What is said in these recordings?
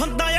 ਹੁੰਦਾ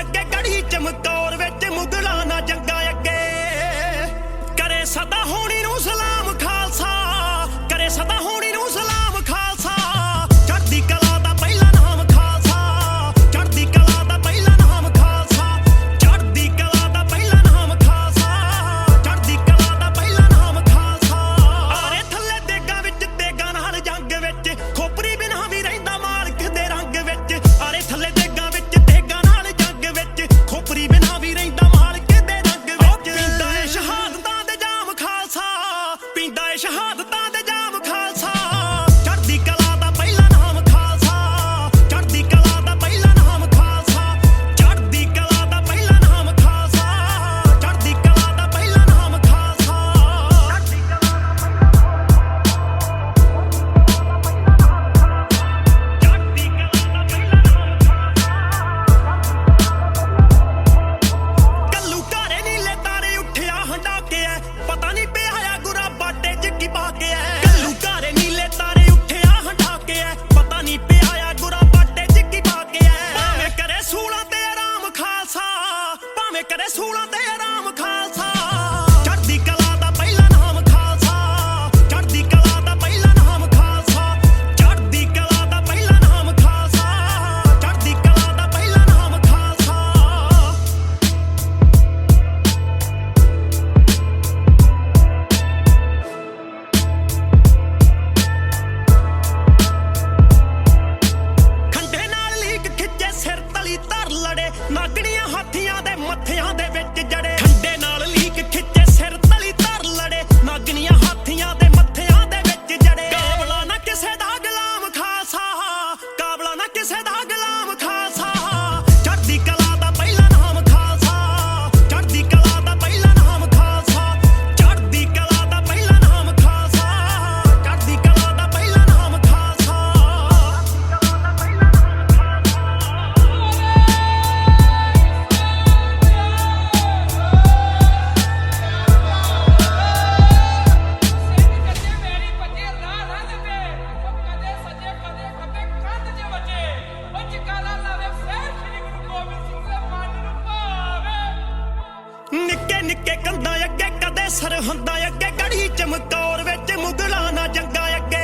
ਸਰਹੰਦਾਂ ਅੱਗੇ ਕੜੀ ਚਮਕੌਰ ਵਿੱਚ ਮੁਗਲਾਂ ਨਾ ਜੰਗਾ ਅੱਗੇ।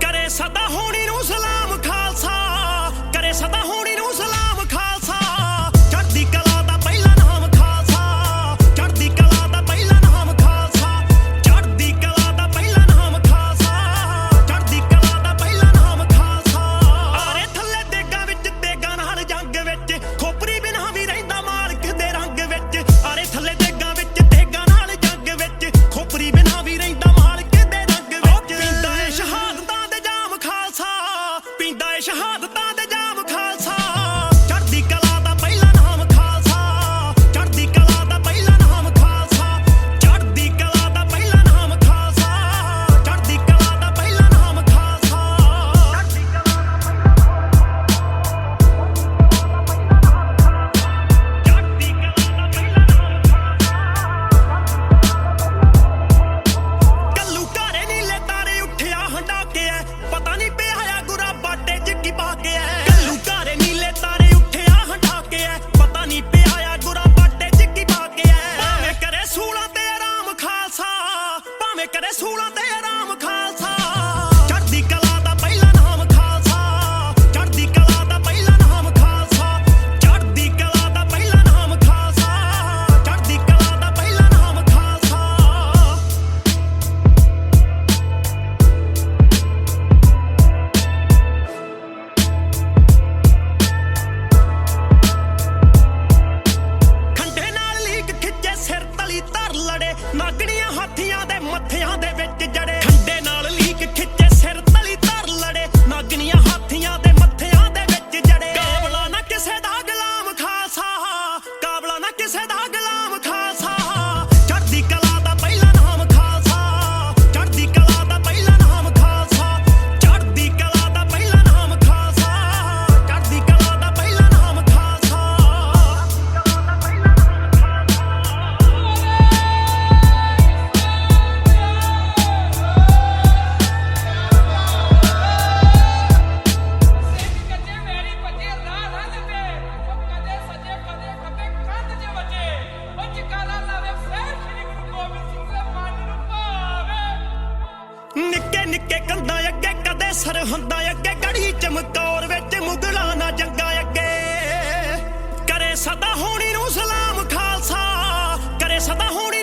ਕਰੇ ਸਦਾ ਹੋਣੀ ਨੂੰ ਸਲਾਮ ਖਾਲਸਾ, ਕਰੇ ਸਦਾ ਹੋਣੀ ਆਉਂਦਾ ਅੱਗੇ ਕੜੀ ਚਮਕੌਰ ਵਿੱਚ ਮੁਗਲਾਂ ਨਾ ਜੰਗਾ ਅੱਗੇ। ਕਰੇ ਸਦਾ ਹੋਣੀ ਨੂੰ ਸਲਾਮ ਖਾਲਸਾ, ਕਰੇ ਸਦਾ ਹੋਣੀ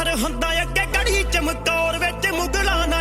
ਸਰਹੰਦਾਂ ਅੱਗੇ ਗੜੀ ਚਮਕੌਰ ਵਿੱਚ ਮੁਗਲਾਂ ਨਾ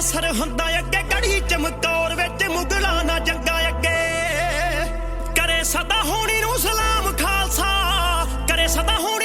ਅਸਰ ਹੁੰਦਾ ਅੱਗੇ ਗੜੀ ਚਮਕੌਰ ਵਿੱਚ ਮੁਗਲਾਂ ਨਾ ਜੰਗਾ ਅੱਗੇ। ਕਰੇ ਸਦਾ ਹੋਣੀ ਨੂੰ ਸਲਾਮ ਖਾਲਸਾ, ਕਰੇ ਸਦਾ ਹੋਣੀ